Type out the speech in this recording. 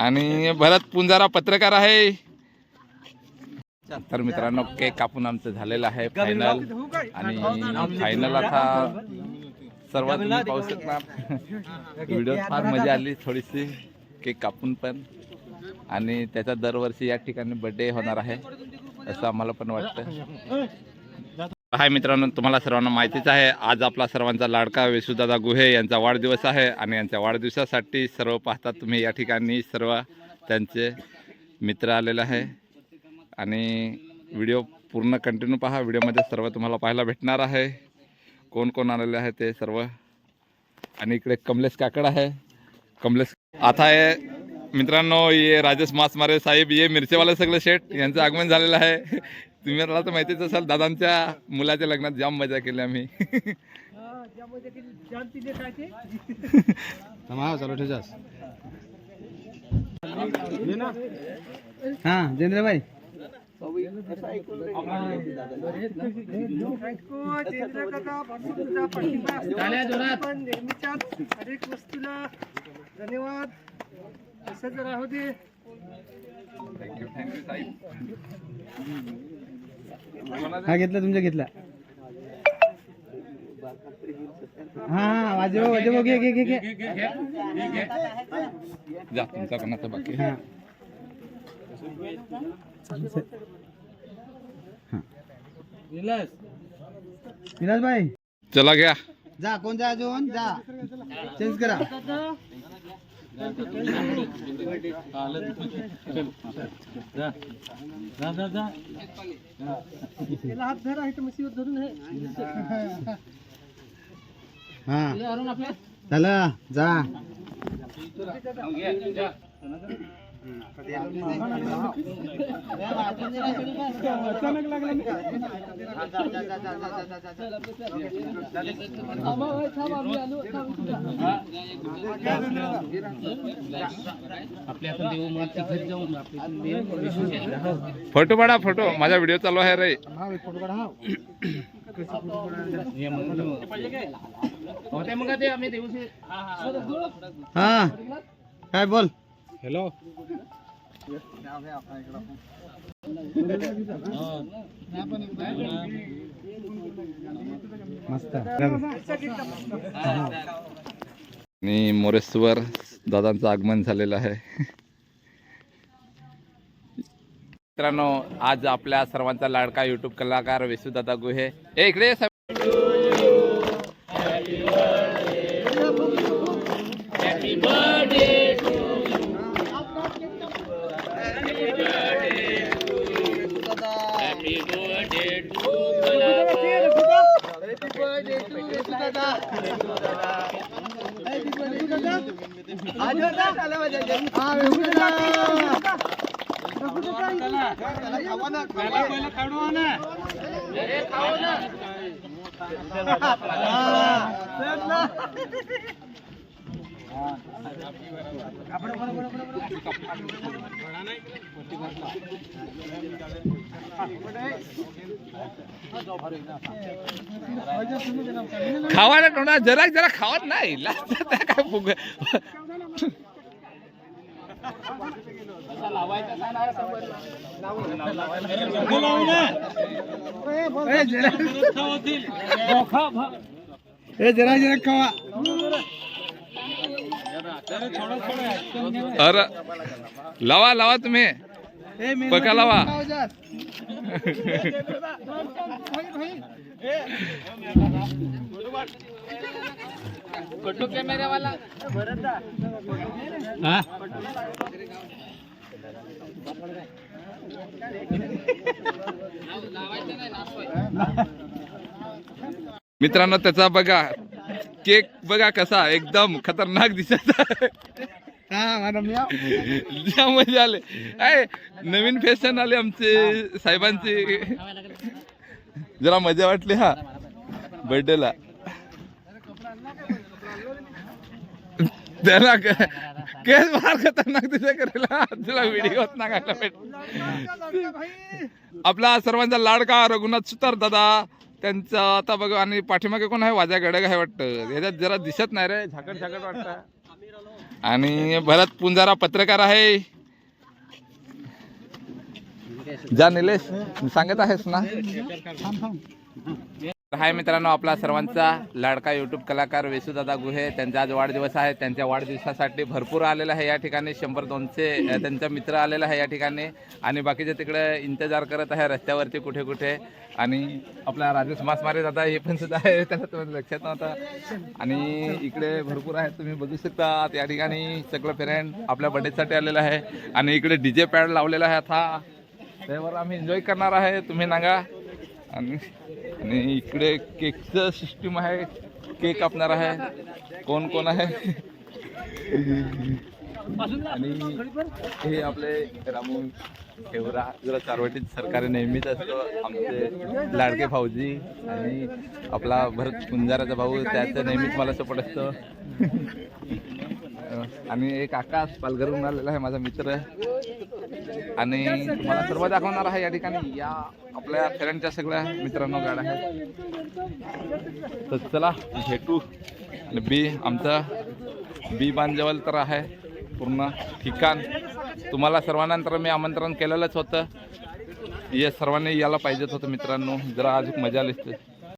आणि भरत पुंजारा पत्रकार आहे. तर मित्रांनो केक कापून आमचं झालेलं आहे फायनल आणि फायनल आता सर्वात पाहू शकता. व्हिडिओ फार मजा आली थोडीशी केक कापून पण. आणि त्याचा दरवर्षी या ठिकाणी बर्थडे होणार आहे असं आम्हाला पण वाटतं. हाय मित्रांनो तुम्हाला सर्वांना माहितीच आहे आज आपला सर्वांचा लाडका विशुदादा गुहे यांचा वाढदिवस आहे आणि यांच्या वाढदिवसासाठी सर्व पाहता तुम्ही या ठिकाणी सर्व त्यांचे मित्र आलेले आहे. आणि व्हिडिओ पूर्ण कंटिन्यू पहा व्हिडिओमध्ये सर्व तुम्हाला पाहायला भेटणार आहे. कोण कोण आलेले आहे ते सर्व. आणि इकडे कमलेश काकड आहे. कमलेश आता आहे मित्रांनो ये राजेश मासमारे साहेब ये मिरचेवाले सगळे शेठ यांचं आगमन झालेलं आहे. तुम्ही मला तर माहितीच असाल दादांच्या मुलाच्या लग्नात जाम मजा केली आम्ही. चालू ठेवजास हा जेंद्र भाई हरेक वस्तूला धन्यवाद असंच राहू दे हा घेतला तुमच्या घेतला. हा हा वाजव वाजव घे घे घे घे. जा तुमचा कोणाचा बाकी हा. विलास भाई चला घ्या. जा कोण जा अजून? जा. चेंज करा. हात धरा इथं मशीवर धरून आहे हा. चला जा. अचानक फोटो काढा फोटो. माझा व्हिडिओ चालू आहे रे. हा. काय बोल? हॅलो मस्त. आणि मोरेश्वर दादांचं आगमन झालेलं आहे. मित्रांनो आज आपल्या सर्वांचा लाडका युट्यूब कलाकार विशुदादा गुहे. ए इकडे દાદા આજો દાદા ચાલો જાય હા. વિષ્ણુ દાદા ना तोंडा जरा जरा खावत नाही. काय फुग ए जरा जरा खावा. अरे लावा लावा तुम्ही। बघा लावा. हा? मित्रांनो त्याचा बघा केक बघा कसा एकदम खतरनाक दिसत हा मजा आले. आहे नवीन फॅशन आले आमचे साहेबांचे. जरा मजा वाटली हा. बर्थडेला त्याला केस फार खतरनाक दिसे करेला तुला व्हिडिओ नागायला भेट आपला सर्वांचा लाडका रघुनाथ सुतार दादा. त्यांचा आता बघा आणि पाठीमागे कोण आहे? वाजा गडग आहे वाटतं. ह्याच्यात जरा दिसत नाही रे झाकट झाकट वाटतं. आणि भरत पुंजारा पत्रकार आहे. जा निलेश सांगत आहेस ना? हाय मित्रांनो आपला सर्वांचा लाडका युट्यूब कलाकार वेसूदादा गुहे त्यांचा आज वाढदिवस आहे. त्यांच्या वाढदिवसासाठी भरपूर आलेला आहे या ठिकाणी. शंभर दोनशे त्यांचा मित्र आलेला आहे या ठिकाणी. आणि बाकीचे तिकडे इंतजार करत आहे रस्त्यावरती कुठे कुठे. आणि आपला राजेश मासमारे दादा हे पण सुद्धा आहे. त्याला लक्षात नव्हतं. आणि इकडे भरपूर आहेत. तुम्ही बघू शकता या ठिकाणी सगळं पेरेंट आपल्या बर्थडेसाठी आलेलं आहे. आणि इकडे डीजे पॅड लावलेला आहे. आता त्यावर आम्ही एन्जॉय करणार आहे. तुम्ही नागा. आणि आणि इकडे केकचं सिस्टीम आहे. केक कापणार आहे. कोण कोण आहे? आणि हे आपले रामू ठेवरा जरा चारवटीत सरकारी नेहमीच असतो. आमचे लाडके भाऊजी आणि आपला भरत कुंजाराचा भाऊ त्याचं नेहमीच मला सपोर्ट असतो. आणि एक आकाश पालघरहून आलेला आहे माझा मित्र. आणि तुम्हाला सर्व दाखवणार आहे या ठिकाणी. या आपल्या फेरंटच्या सगळ्या मित्रांनो गाड्या आहेत. तर चला भेटू. आणि बी आमचा बी बांजवल तर आहे. पूर्ण ठिकाण. तुम्हाला सर्वांना तर मी आमंत्रण केलेलंच होतं. हे सर्वांनी यायला पाहिजेच होतं मित्रांनो. जरा अजून मजा आली